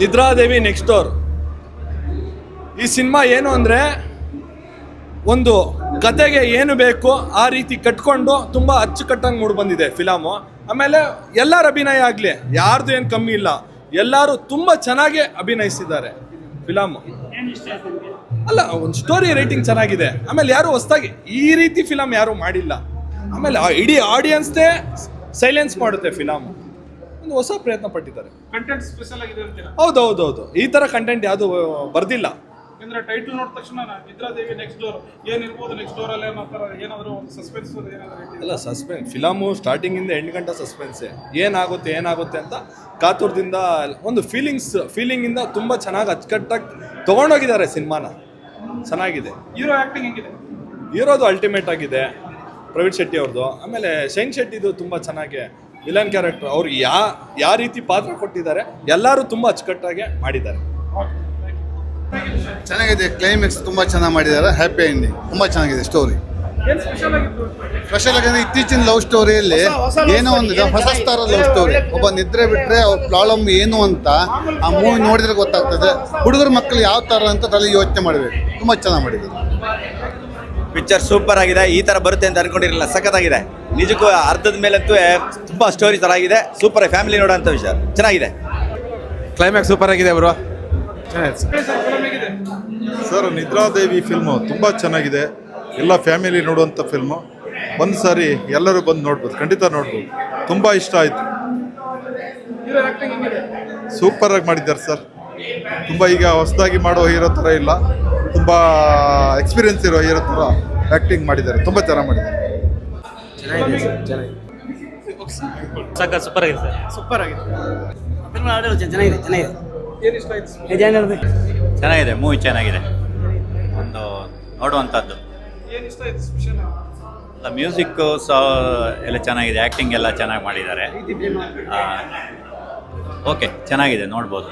ನಿದ್ರಾದೇವಿ next door ಈ cinema ಏನು ಅಂದರೆ ಒಂದು ಕತೆಗೆ ಏನು ಬೇಕು ಆ ರೀತಿ ಕಟ್ಕೊಂಡು ತುಂಬ ಅಚ್ಚುಕಟ್ಟಂಗೆ ಮೂಡ್ ಬಂದಿದೆ ಫಿಲಾಮು ಆಮೇಲೆ ಎಲ್ಲರ ಅಭಿನಯ ಆಗಲಿ, ಯಾರ್ದು ಏನು ಕಮ್ಮಿ ಇಲ್ಲ, ಎಲ್ಲರೂ ತುಂಬ ಚೆನ್ನಾಗಿ ಅಭಿನಯಿಸಿದ್ದಾರೆ ಫಿಲಾಮು ಅಲ್ಲ, ಒಂದು ಸ್ಟೋರಿ ರೈಟಿಂಗ್ ಚೆನ್ನಾಗಿದೆ. ಆಮೇಲೆ ಯಾರು ಹೊಸ್ದಾಗಿ ಈ ರೀತಿ ಫಿಲಮ್ ಯಾರು ಮಾಡಿಲ್ಲ. ಆಮೇಲೆ ಇಡೀ ಆಡಿಯನ್ಸ್ನೇ ಸೈಲೆನ್ಸ್ ಮಾಡುತ್ತೆ ಫಿಲಮು ಒಂದು ಹೊಸ ಪ್ರಯತ್ನ ಪಟ್ಟಿದ್ದಾರೆ. ಕಂಟೆಂಟ್ ಸ್ಪೆಷಲ್ ಆಗಿದೆ ಅಂತೀರಾ? ಹೌದು ಹೌದು ಹೌದು ಈ ಥರ ಕಂಟೆಂಟ್ ಯಾವುದು ಬರ್ದಿಲ್ಲ. ಯಾಕಂದ್ರೆ ಟೈಟಲ್ ನೋಡಿದ ತಕ್ಷಣ ನಿದ್ರಾದೇವಿ ನೆಕ್ಸ್ಟ್ ಡೋರ್ ಏನಿರ್ಬೋದು ನೆಕ್ಸ್ಟ್ ಡೋರ್ ಅಲ್ಲಿ ಅನ್ನೋ ಥರ ಏನಾದರೂ ಒಂದು ಸಸ್ಪೆನ್ಸ್ ಏನಾದರೂ? ಅಲ್ಲ ಸಸ್ಪೆನ್ಸ್ ಫಿಲಮು ಸ್ಟಾರ್ಟಿಂಗಿಂದ ಎಂಟು ಗಂಟೆ ಸಸ್ಪೆನ್ಸೇ ಏನಾಗುತ್ತೆ ಏನಾಗುತ್ತೆ ಅಂತ ಕಾತುರದಿಂದ ಒಂದು ಫೀಲಿಂಗ್ಸ್ ಫೀಲಿಂಗಿಂದ ತುಂಬ ಚೆನ್ನಾಗಿ ಅಚ್ಚುಕಟ್ಟಾಗಿ ತಗೊಂಡೋಗಿದ್ದಾರೆ ಸಿನಿಮಾನ. ಚೆನ್ನಾಗಿದೆ. ಹೀರೋ ಆಕ್ಟಿಂಗ್ ಹೆಂಗಿದೆ? ಇರೋದು ಅಲ್ಟಿಮೇಟ್ ಆಗಿದೆ. ಪ್ರವೀಣ್ ಶೆಟ್ಟಿ ಅವ್ರದ್ದು ಆಮೇಲೆ ಶೈನ್ ಶೆಟ್ಟಿದು ತುಂಬ ಚೆನ್ನಾಗಿ ವಿಲನ್ ಕ್ಯಾರೆಕ್ಟರ್. ಅವ್ರು ಯಾ ಯಾವ ರೀತಿ ಪಾತ್ರ ಕೊಟ್ಟಿದ್ದಾರೆ ಎಲ್ಲರೂ ತುಂಬ ಅಚ್ಚುಕಟ್ಟಾಗಿ ಮಾಡಿದ್ದಾರೆ. ಚೆನ್ನಾಗಿದೆ ಕ್ಲೈಮ್ಯಾಕ್ಸ್ ತುಂಬ ಚೆನ್ನಾಗಿ ಮಾಡಿದ್ದಾರೆ ಹ್ಯಾಪಿ ಎಂಡಿಂಗ್ ತುಂಬ ಚೆನ್ನಾಗಿದೆ ಸ್ಟೋರಿ ಏನು ಸ್ಪೆಷಲ್ ಆಗಿತ್ತು? ಸ್ಪೆಷಲ್ ಆಗಿ ಇತ್ತೀಚಿನ ಲವ್ ಸ್ಟೋರಿಯಲ್ಲಿ ಏನೋ ಒಂದು ಇದೆ, ಹೊಸ ಸ್ಟಾರ್ ಲವ್ ಸ್ಟೋರಿ ಒಬ್ಬ ನಿದ್ರೆ ಬಿಟ್ಟರೆ ಅವ್ರ ಪ್ರಾಬ್ಲಮ್ ಏನು ಅಂತ ಆ ಮೂವಿ ನೋಡಿದ್ರೆ ಗೊತ್ತಾಗ್ತದೆ. ಹುಡುಗರ ಮಕ್ಕಳು ಯಾವ ಥರ ಅಂತ ತಲೆ ಯೋಚನೆ ಮಾಡಬೇಕು. ತುಂಬ ಚೆನ್ನಾಗಿ ಮಾಡಿದ್ದಾರೆ. ಪಿಕ್ಚರ್ ಸೂಪರ್ ಆಗಿದೆ. ಈ ಥರ ಬರುತ್ತೆ ಅಂತ ಅನ್ಕೊಂಡಿರಲಿಲ್ಲ ಸಖತ್ತಾಗಿದೆ. ನಿಜಕ್ಕೂ ಅರ್ಧದ ಮೇಲಂತೂ ತುಂಬ ಸ್ಟೋರಿ ಚೆನ್ನಾಗಿದೆ ಆಗಿದೆ. ಸೂಪರ್ ಫ್ಯಾಮಿಲಿ ನೋಡೋಂಥ ವಿಷಯ. ಚೆನ್ನಾಗಿದೆ. ಕ್ಲೈಮ್ಯಾಕ್ಸ್ ಸೂಪರ್ ಆಗಿದೆ ಅವರು ಸರ್ ನಿದ್ರಾದೇವಿ ಫಿಲ್ಮು ತುಂಬ ಚೆನ್ನಾಗಿದೆ. ಎಲ್ಲ ಫ್ಯಾಮಿಲಿ ನೋಡುವಂಥ ಫಿಲ್ಮು ಒಂದು ಸಾರಿ ಎಲ್ಲರೂ ಬಂದು ನೋಡ್ಬೋದು. ಖಂಡಿತ ನೋಡ್ಬೋದು. ತುಂಬ ಇಷ್ಟ ಆಯಿತು. ಹೀರೋ ಆಕ್ಟಿಂಗ್ ಹೆಂಗಿದೆ ಸೂಪರಾಗಿ ಮಾಡಿದ್ದಾರೆ ಸರ್ ತುಂಬ ಈಗ ಹೊಸದಾಗಿ ಮಾಡೋ ಹೀರೋ ಥರ ಇಲ್ಲ. ತುಂಬ ಎಕ್ಸ್ಪೀರಿಯನ್ಸ್ ಇರೋ ಹೀರೋ ಥರ ಆ್ಯಕ್ಟಿಂಗ್ ಮಾಡಿದ್ದಾರೆ. ತುಂಬ ಚೆನ್ನಾಗಿ ಮಾಡಿದ್ದಾರೆ. ಸಾಕ ಸೂಪರ್ ಆಗಿದೆ ಸರ್. ಸೂಪರ್ ಆಗಿದೆ. ಚೆನ್ನಾಗಿದೆ ಚೆನ್ನಾಗಿದೆ. ಏನು ಇಷ್ಟ ಆಯ್ತು ಚೆನ್ನಾಗಿದೆ ಮೂವಿ ಚೆನ್ನಾಗಿದೆ. ಒಂದು ನೋಡುವಂಥದ್ದು. ಏನು ಇಷ್ಟ ಆಯ್ತು ಸ್ಪೆಷಲ್ ಎಲ್ಲ ಮ್ಯೂಸಿಕ್ಕು ಸಹ ಎಲ್ಲ ಚೆನ್ನಾಗಿದೆ ಆ್ಯಕ್ಟಿಂಗ್ ಎಲ್ಲ ಚೆನ್ನಾಗಿ ಮಾಡಿದ್ದಾರೆ. ಓಕೆ ಚೆನ್ನಾಗಿದೆ ನೋಡ್ಬೋದು.